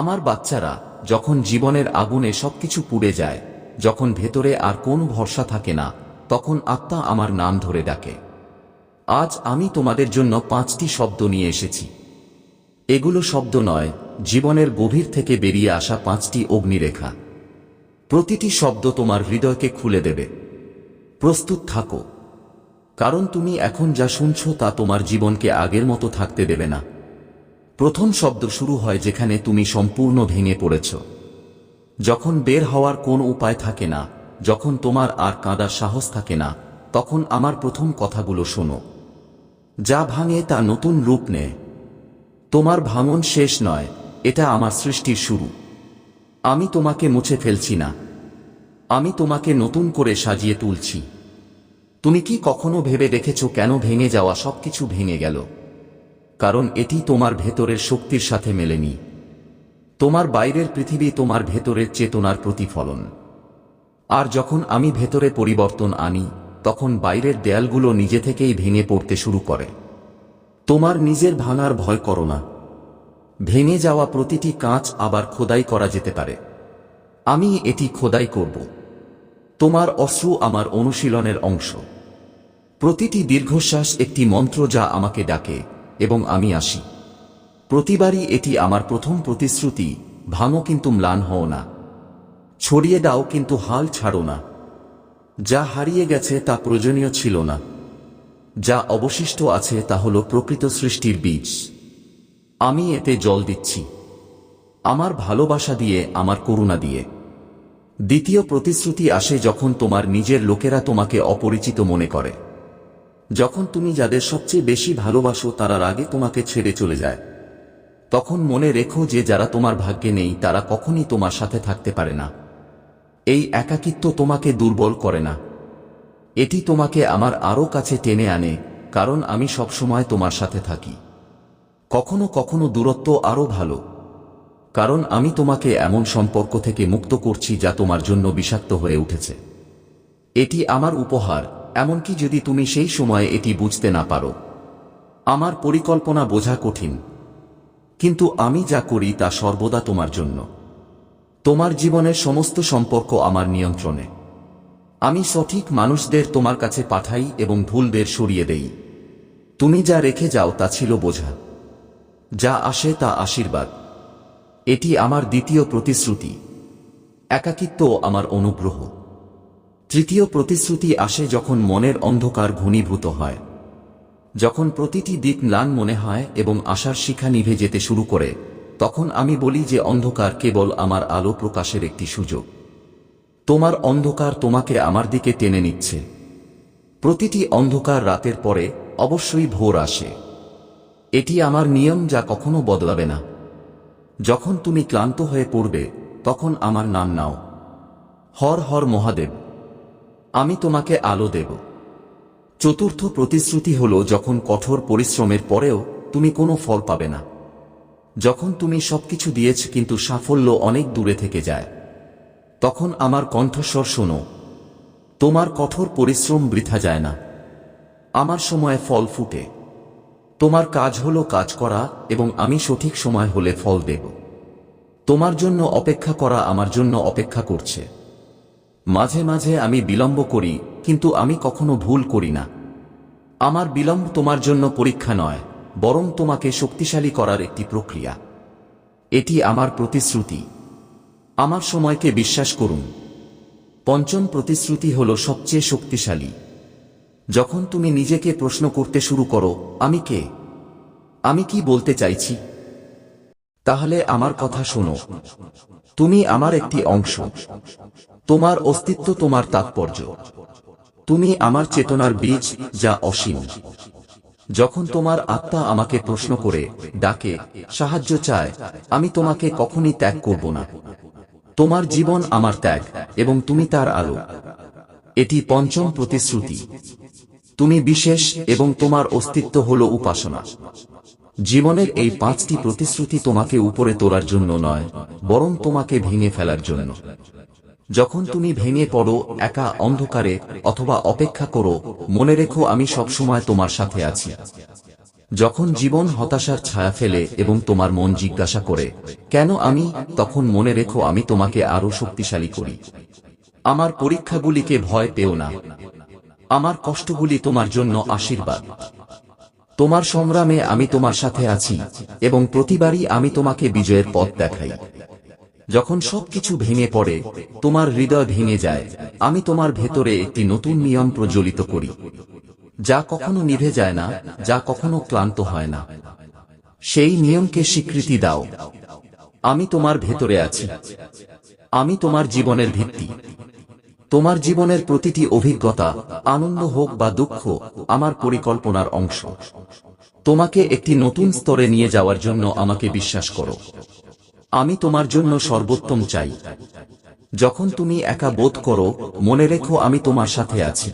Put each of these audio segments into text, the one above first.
আমার বাচ্চারা যখন জীবনের আগুনে সবকিছু পুড়ে যায়, যখন ভেতরে আর কোনো ভরসা থাকে না, তখন আত্মা আমার নাম ধরে ডাকে। আজ আমি তোমাদের জন্য পাঁচটি শব্দ নিয়ে এসেছি। এগুলো শব্দ নয়, জীবনের গভীর থেকে বেরিয়ে আসা পাঁচটি অগ্নিরেখা। প্রতিটি শব্দ তোমার হৃদয়কে খুলে দেবে। প্রস্তুত থাকো। কারণ তুমি এখন যা শুনছ তা তোমার জীবনকে আগের মতো থাকতে দেবে না। প্রথম শব্দ শুরু হয় যেখানে তুমি সম্পূর্ণ ভেঙে পড়েছ। যখন বের হওয়ার কোন উপায় থাকে না, যখন তোমার আর কাঁদার সাহস থাকে না, তখন আমার প্রথম কথাগুলো শোনো। যা ভাঙে তা নতুন রূপ নেয়। তোমার ভাঙন শেষ নয়, এটা আমার সৃষ্টির শুরু। আমি তোমাকে মুছে ফেলছি না। আমি তোমাকে নতুন করে সাজিয়ে তুলছি। তুমি কি কখনো ভেবে দেখেছ কেন ভেঙে যাওয়া সবকিছু ভেঙে গেল? কারণ এটি তোমার ভেতরের শক্তির সাথে মেলেনি। তোমার বাইরের পৃথিবী তোমার ভেতরের চেতনার প্রতিফলন। আর যখন আমি ভেতরে পরিবর্তন আনি, তখন বাইরের দেয়ালগুলো নিজে থেকেই ভেঙে পড়তে শুরু করে। তোমার নিজের ভাঙার ভয় করো না। ভেঙে যাওয়া প্রতিটি কাঁচ আবার খোদাই করা যেতে পারে। আমি এটি খোদাই করব। তোমার অশ্রু আমার অনুশীলনের অংশ। প্রতিটি দীর্ঘশ্বাস একটি মন্ত্র যা আমাকে ডাকে। এবং আমি আসি। প্রতিবারই এটি আমার প্রথম প্রতিশ্রুতি, ভাঙো কিন্তু ম্লান হও না। ছড়িয়ে দাও কিন্তু হাল ছাড়ো না। যা হারিয়ে গেছে তা প্রয়োজনীয় ছিল না। যা অবশিষ্ট আছে তা হল প্রকৃত সৃষ্টির বীজ। আমি এতে জল দিচ্ছি। আমার ভালোবাসা দিয়ে, আমার করুণা দিয়ে। দ্বিতীয় প্রতিশ্রুতি আসে যখন তোমার নিজের লোকেরা তোমাকে অপরিচিত মনে করে। যখন তুমি যাদের সবচেয়ে বেশি ভালোবাসো তারা আগে তোমাকে ছেড়ে চলে যায়। তখন মনে রেখো যে যারা তোমার ভাগ্যে নেই তারা কখনই তোমার সাথে থাকতে পারে না। এই একাকিত্ব তোমাকে দুর্বল করে না। এটি তোমাকে আমার আরও কাছে টেনে আনে, কারণ আমি সবসময় তোমার সাথে থাকি। কখনো কখনো দূরত্ব আরও ভালো। কারণ আমি তোমাকে এমন সম্পর্ক থেকে মুক্ত করছি যা তোমার জন্য বিষাক্ত হয়ে উঠেছে। এটি আমার উপহার এমনকি যদি তুমি সেই সময়ে এটি বুঝতে না পারো। আমার পরিকল্পনা বোঝা কঠিন। কিন্তু আমি যা করি তা সর্বদা তোমার জন্য। তোমার জীবনের সমস্ত সম্পর্ক আমার নিয়ন্ত্রণে। আমি সঠিক মানুষদের তোমার কাছে পাঠাই এবং ভুলদের সরিয়ে দেই। তুমি যা রেখে যাও তা ছিল বোঝা। যা আসে তা আশীর্বাদ। এটি আমার দ্বিতীয় প্রতিশ্রুতি। একাকিত্ব আমার অনুগ্রহ। তৃতীয় প্রতিশ্রুতি আসে যখন মনের অন্ধকার ঘনীভূত হয়। যখন প্রতিটি দিক ম্লান মনে হয় এবং আশার শিখা নিভে যেতে শুরু করে, তখন আমি বলি যে অন্ধকার কেবল আমার আলো প্রকাশের একটি সুযোগ। তোমার অন্ধকার তোমাকে আমার দিকে টেনে নিচ্ছে। প্রতিটি অন্ধকার রাতের পরে অবশ্যই ভোর আসে। এটি আমার নিয়ম যা কখনো বদলাবে না। যখন তুমি ক্লান্ত হয়ে পড়বে, তখন আমার নাম নাও। হর হর মহাদেব। আমি তোমাকে আলো দেব। চতুর্থ প্রতিশ্রুতি হল, যখন কঠোর পরিশ্রমের পরেও তুমি কোনো ফল পাবে না। যখন তুমি সবকিছু দিয়েছ, কিন্তু সাফল্য অনেক দূরে থেকে যায়। তখন আমার কণ্ঠস্বর শোনো। তোমার কঠোর পরিশ্রম বৃথা যায় না। আমার সময়ে ফল ফুটে। তোমার কাজ হলো কাজ করা, এবং আমি সঠিক সময় হলে ফল দেব। তোমার জন্য অপেক্ষা করা আমার জন্য অপেক্ষা করছে। মাঝে মাঝে আমি বিলম্ব করি, কিন্তু আমি কখনো ভুল করি না। আমার বিলম্ব তোমার জন্য পরীক্ষা নয়, বরং তোমাকে শক্তিশালী করার একটি প্রক্রিয়া। এটি আমার প্রতিশ্রুতি। আমার সময়কে বিশ্বাস করুন। পঞ্চম প্রতিশ্রুতি হল সবচেয়ে শক্তিশালী। যখন তুমি নিজেকে প্রশ্ন করতে শুরু করো, আমি কে? আমি কি বলতে চাইছি? তাহলে আমার কথা শোনো। তুমি আমার একটি অংশ। তোমার অস্তিত্ব, তোমার তাৎপর্য। তুমি আমার চেতনার বীজ, যা অসীম। যখন তোমার আত্মা আমাকে প্রশ্ন করে, ডাকে, সাহায্য চায়, আমি তোমাকে কখনই ত্যাগ করব না। তোমার জীবন আমার ত্যাগ, এবং তুমি তার আলো। এটি পঞ্চম প্রতিশ্রুতি। তুমি বিশেষ, এবং তোমার অস্তিত্ব হল উপাসনা। জীবনের এই পাঁচটি প্রতিশ্রুতি তোমাকে উপরে তোলার জন্য নয়, বরং তোমাকে ভেঙে ফেলার জন্য। যখন তুমি ভেঙে পড়ো, একা অন্ধকারে অথবা অপেক্ষা করো, মনে রেখো আমি সবসময় তোমার সাথে আছি। যখন জীবন হতাশার ছায়া ফেলে এবং তোমার মন জিজ্ঞাসা করে, কেন আমি? তখন মনে রেখো আমি তোমাকে আরও শক্তিশালী করি। আমার পরীক্ষাগুলিকে ভয় পেও না। আমার কষ্টগুলি তোমার জন্য আশীর্বাদ। তোমার সংগ্রামে আমি তোমার সাথে আছি এবং প্রতিবারই আমি তোমাকে বিজয়ের পথ দেখাই। যখন সবকিছু ভেঙে পড়ে, তোমার হৃদয় ভেঙে যায়। আমি তোমার ভেতরে একটি নতুন নিয়ম প্রজ্বলিত করি, যা কখনো নিভে যায় না, যা কখনো ক্লান্ত হয় না। সেই নিয়মকে স্বীকৃতি দাও। আমি তোমার ভেতরে আছি। আমি তোমার জীবনের ভিত্তি। তোমার জীবনের প্রতিটি অভিজ্ঞতা, আনন্দ হোক বা দুঃখ, আমার পরিকল্পনার অংশ। তোমাকে একটি নতুন স্তরে নিয়ে যাওয়ার জন্য আমাকে বিশ্বাস করো। আমি তোমার জন্য সর্বোত্তম চাই। যখন তুমি একা বোধ করো, মনে রেখো আমি তোমার সাথে আছি।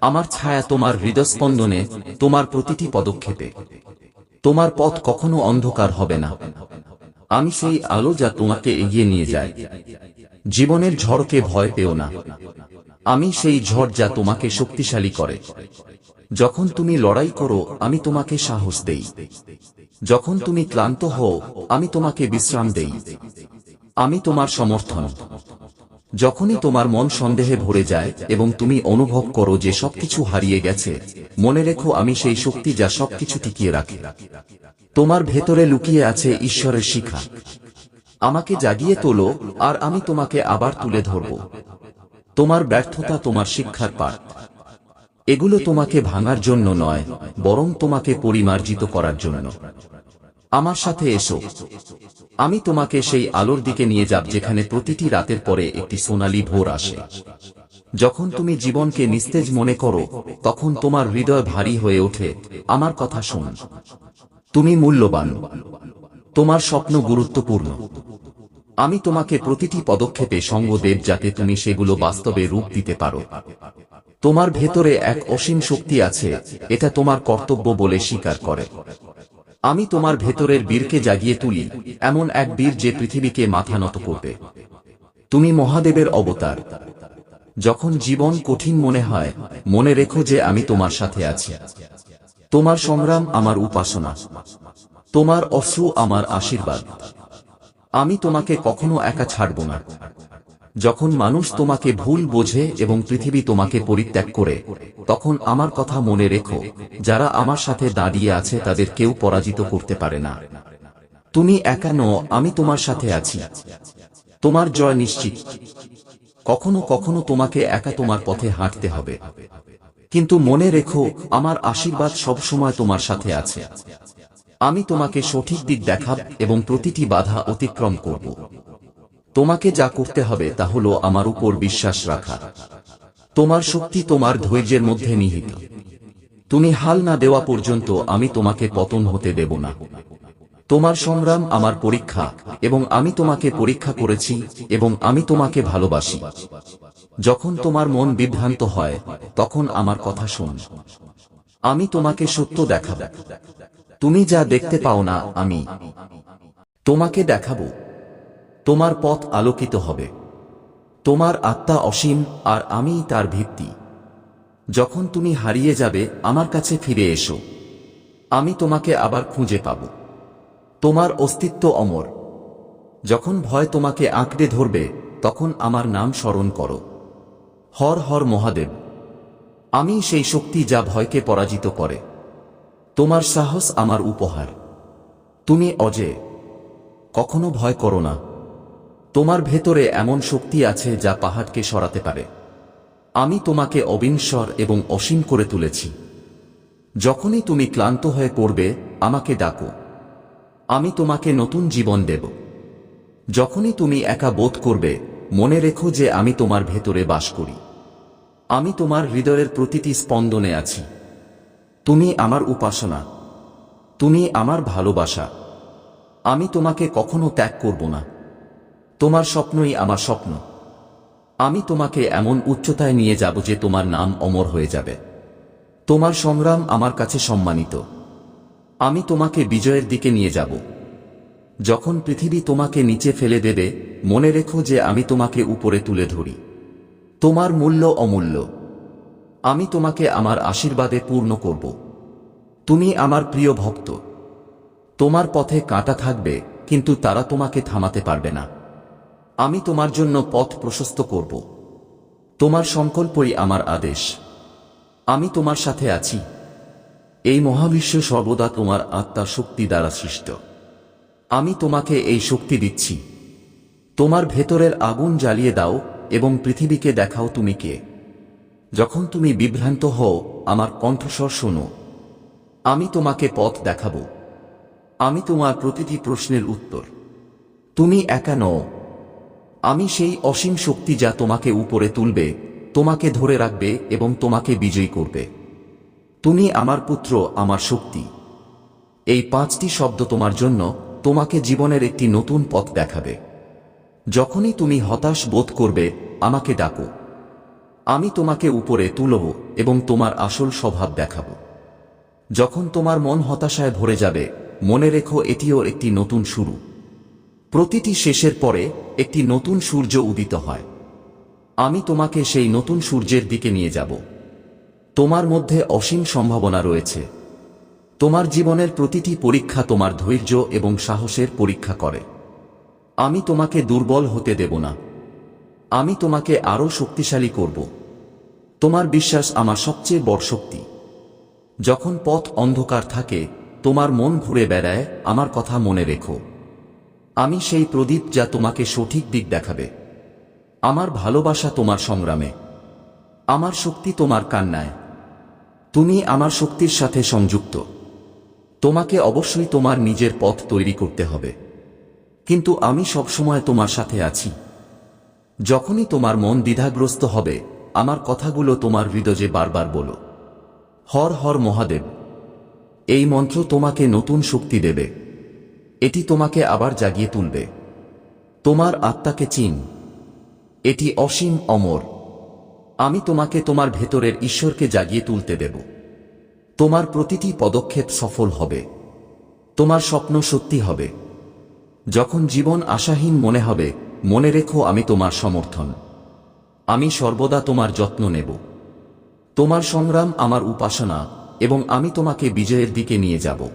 আমার ছায়া তোমার হৃদস্পন্দনে তোমার প্রতিটি পদক্ষেপে। তোমার পথ কখনো অন্ধকার হবে না। আমি সেই আলো যা তোমাকে এগিয়ে নিয়ে যায়। জীবনের ঝড়কে ভয় পেও না। আমি সেই ঝড় যা তোমাকে শক্তিশালী করে। যখন তুমি লড়াই করো, আমি তোমাকে সাহস দেই। যখন তুমি ক্লান্ত হও, আমি তোমাকে বিশ্রাম দেই। আমি তোমার সমর্থন। যখনই তোমার মন সন্দেহে ভরে যায় এবং তুমি অনুভব করো যে সবকিছু হারিয়ে গেছে, মনে রেখো আমি সেই শক্তি যা সবকিছু টিকিয়ে রাখে। তোমার ভেতরে লুকিয়ে আছে ঈশ্বরের শিখা। আমাকে জাগিয়ে তোলো, আর আমি তোমাকে আবার তুলে ধরব। তোমার ব্যর্থতা তোমার শিক্ষার পাঠ। এগুলো তোমাকে ভাঙার জন্য নয়, বরং তোমাকে পরিমার্জিত করার জন্য। আমার সাথে এসো। আমি তোমাকে সেই আলোর দিকে নিয়ে যাব, যেখানে প্রতিটি রাতের পরে একটি সোনালী ভোর আসে। যখন তুমি জীবনকে নিস্তেজ মনে করো, তখন তোমার হৃদয় ভারী হয়ে ওঠে। আমার কথা শোন। তুমি মূল্যবান। তোমার স্বপ্ন গুরুত্বপূর্ণ। আমি তোমাকে প্রতিটি পদক্ষেপে সঙ্গ দেব, যাতে তুমি সেগুলো বাস্তবে রূপ দিতে পারো। তোমার ভেতরে এক অসীম শক্তি আছে, এটা তোমার কর্তব্য বলে স্বীকার করে। আমি তোমার ভেতরের বীরকে জাগিয়ে তুলি, এমন এক বীর যে পৃথিবীকে মাথা নত করবে। তুমি মহাদেবের অবতার। যখন জীবন কঠিন মনে হয়, মনে রেখো যে আমি তোমার সাথে আছি। তোমার সংগ্রাম আমার উপাসনা। তোমার অশ্রু আমার আশীর্বাদ। আমি তোমাকে কখনো একা ছাড়ব না। যখন মানুষ তোমাকে ভুল বোঝে এবং পৃথিবী তোমাকে পরিত্যাগ করে, তখন আমার কথা মনে রেখো, যারা আমার সাথে দাঁড়িয়ে আছে তাদের কেউ পরাজিত করতে পারে না। তুমি একা নও, আমি তোমার সাথে আছি। তোমার জয় নিশ্চিত। কখনো কখনো তোমাকে একা তোমার পথে হাঁটতে হবে। কিন্তু মনে রেখো, আমার আশীর্বাদ সবসময় তোমার সাথে আছে। আমি তোমাকে সঠিক দিক দেখাব এবং প্রতিটি বাধা অতিক্রম করব। তোমাকে যা করতে হবে তা হলো আমার উপর বিশ্বাস রাখা। তোমার শক্তি তোমার ধৈর্যের মধ্যে নিহিত। তুমি হাল না দেওয়া পর্যন্ত আমি তোমাকে পতন হতে দেব না। তোমার সংগ্রাম আমার পরীক্ষা, এবং আমি তোমাকে পরীক্ষা করেছি, এবং আমি তোমাকে ভালোবাসি। যখন তোমার মন বিভ্রান্ত হয়, তখন আমার কথা শোন। আমি তোমাকে সত্য দেখাব। তুমি যা দেখতে পাও না, আমি তোমাকে দেখাবো। তোমার পথ আলোকিত হবে। তোমার আত্মা অসীম আর আমি তার ভিত্তি। যখন তুমি হারিয়ে যাবে, আমার কাছে ফিরে এসো। আমি তোমাকে আবার খুঁজে পাব। তোমার অস্তিত্ব অমর। যখন ভয় তোমাকে আঁকড়ে ধরবে, তখন আমার নাম স্মরণ করো। হর হর মহাদেব, আমি সেই শক্তি যা ভয়কে পরাজিত করে। তোমার সাহস আমার উপহার। তুমি অজে, কখনো ভয় করো না। তোমার ভেতরে এমন শক্তি আছে যা পাহাড়কে সরাতে পারে। আমি তোমাকে অবিনশ্বর এবং অসীম করে তুলেছি। যখনই তুমি ক্লান্ত হয়ে পড়বে, আমাকে ডাকো। আমি তোমাকে নতুন জীবন দেব। যখনই তুমি একা বোধ করবে, মনে রেখো যে আমি তোমার ভেতরে বাস করি। আমি তোমার হৃদয়ের প্রতিটি স্পন্দনে আছি। তুমি আমার উপাসনা। তুমি আমার ভালোবাসা। আমি তোমাকে কখনো ত্যাগ করব না। তোমার স্বপ্নই আমার স্বপ্ন। আমি তোমাকে এমন উচ্চতায় নিয়ে যাব যে তোমার নাম অমর হয়ে যাবে। তোমার সংগ্রাম আমার কাছে সম্মানিত। আমি তোমাকে বিজয়ের দিকে নিয়ে যাব। যখন পৃথিবী তোমাকে নিচে ফেলে দেবে, মনে রেখো যে আমি তোমাকে উপরে তুলে ধরি। তোমার মূল্য অমূল্য। আমি তোমাকে আমার আশীর্বাদে পূর্ণ করব। তুমি আমার প্রিয় ভক্ত। তোমার পথে কাঁটা থাকবে, কিন্তু তারা তোমাকে থামাতে পারবে না। আমি তোমার জন্য পথ প্রশস্ত করব। তোমার সংকল্পই আমার আদেশ। আমি তোমার সাথে আছি। এই মহাবিশ্ব সর্বদা তোমার আত্মা শক্তি দ্বারা সৃষ্ট। আমি তোমাকে এই শক্তি দিচ্ছি। তোমার ভেতরের আগুন জ্বালিয়ে দাও এবং পৃথিবীকে দেখাও তুমি কে। যখন তুমি বিভ্রান্ত হও, আমার কণ্ঠস্বর শোনো। আমি তোমাকে পথ দেখাবো। আমি তোমার প্রতিটি প্রশ্নের উত্তর। তুমি একা নও। আমি সেই অসীম শক্তি যা তোমাকে উপরে তুলবে, তোমাকে ধরে রাখবে এবং তোমাকে বিজয়ী করবে। তুমি আমার পুত্র, আমার শক্তি। এই পাঁচটি শব্দ তোমার জন্য তোমাকে জীবনের একটি নতুন পথ দেখাবে। যখনই তুমি হতাশ বোধ করবে, আমাকে ডাকো। আমি তোমাকে উপরে তুলব এবং তোমার আসল স্বভাব দেখাব। যখন তোমার মন হতাশায় ভরে যাবে, মনে রেখো এটিও একটি নতুন শুরু। প্রতিটি শেষের পরে একটি নতুন সূর্য উদিত হয়। আমি তোমাকে সেই নতুন সূর্যের দিকে নিয়ে যাব। তোমার মধ্যে অসীম সম্ভাবনা রয়েছে। তোমার জীবনের প্রতিটি পরীক্ষা তোমার ধৈর্য এবং সাহসের পরীক্ষা করে। আমি তোমাকে দুর্বল হতে দেব না। আমি তোমাকে আরও শক্তিশালী করব। তোমার বিশ্বাস আমার সবচেয়ে বড় শক্তি। যখন পথ অন্ধকার থাকে, তোমার মন ঘুরে বেড়ায়, আমার কথা মনে রেখো। আমি সেই প্রদীপ যা তোমাকে সঠিক দিক দেখাবে। আমার ভালোবাসা তোমার সংগ্রামে। আমার শক্তি তোমার কান্নায়। তুমি আমার শক্তির সাথে সংযুক্ত। তোমাকে অবশ্যই তোমার নিজের পথ তৈরি করতে হবে। কিন্তু আমি সবসময় তোমার সাথে আছি। যখনই তোমার মন দ্বিধাগ্রস্ত হবে, আমার কথাগুলো তোমার হৃদয়ে বারবার বলো। হর হর মহাদেব, এই মন্ত্র তোমাকে নতুন শক্তি দেবে। এটি তোমাকে আবার জাগিয়ে তুলবে। তোমার আত্মাকে চিন। এটি অসীম অমর। আমি তোমাকে তোমার ভেতরের ঈশ্বরকে জাগিয়ে তুলতে দেব। তোমার প্রতিটি পদক্ষেপ সফল হবে। তোমার স্বপ্ন সত্যি হবে। যখন জীবন আশাহীন মনে হবে, মনে রেখো আমি তোমার সমর্থন। আমি সর্বদা তোমার যত্ন নেব। তোমার সংগ্রাম আমার উপাসনা, এবং আমি তোমাকে বিজয়ের দিকে নিয়ে যাব।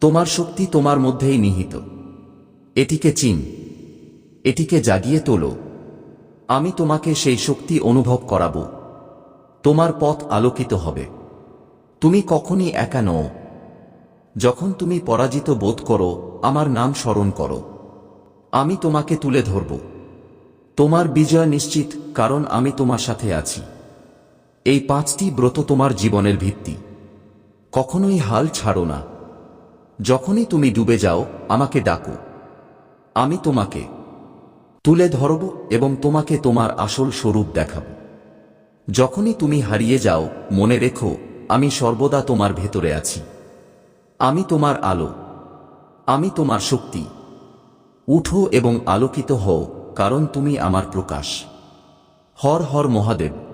তোমার শক্তি তোমার মধ্যেই নিহিত। এটিকে চিন। এটিকে জাগিয়ে তোলো। আমি তোমাকে সেই শক্তি অনুভব করাব। তোমার পথ আলোকিত হবে। তুমি কখনই একা নও। যখন তুমি পরাজিত বোধ করো, আমার নাম স্মরণ করো। আমি তোমাকে তুলে ধরব। তোমার বিজয় নিশ্চিত, কারণ আমি তোমার সাথে আছি। এই পাঁচটি ব্রত তোমার জীবনের ভিত্তি। কখনোই হাল ছাড়ো না। যখনই তুমি ডুবে যাও, আমাকে ডাকো। আমি তোমাকে তুলে ধরব এবং তোমাকে তোমার আসল স্বরূপ দেখাব। যখনই তুমি হারিয়ে যাও, মনে রেখো, আমি সর্বদা তোমার ভেতরে আছি। আমি তোমার আলো। আমি তোমার শক্তি। উঠো এবং আলোকিত হও, কারণ তুমি আমার প্রকাশ। হর হর মহাদেব।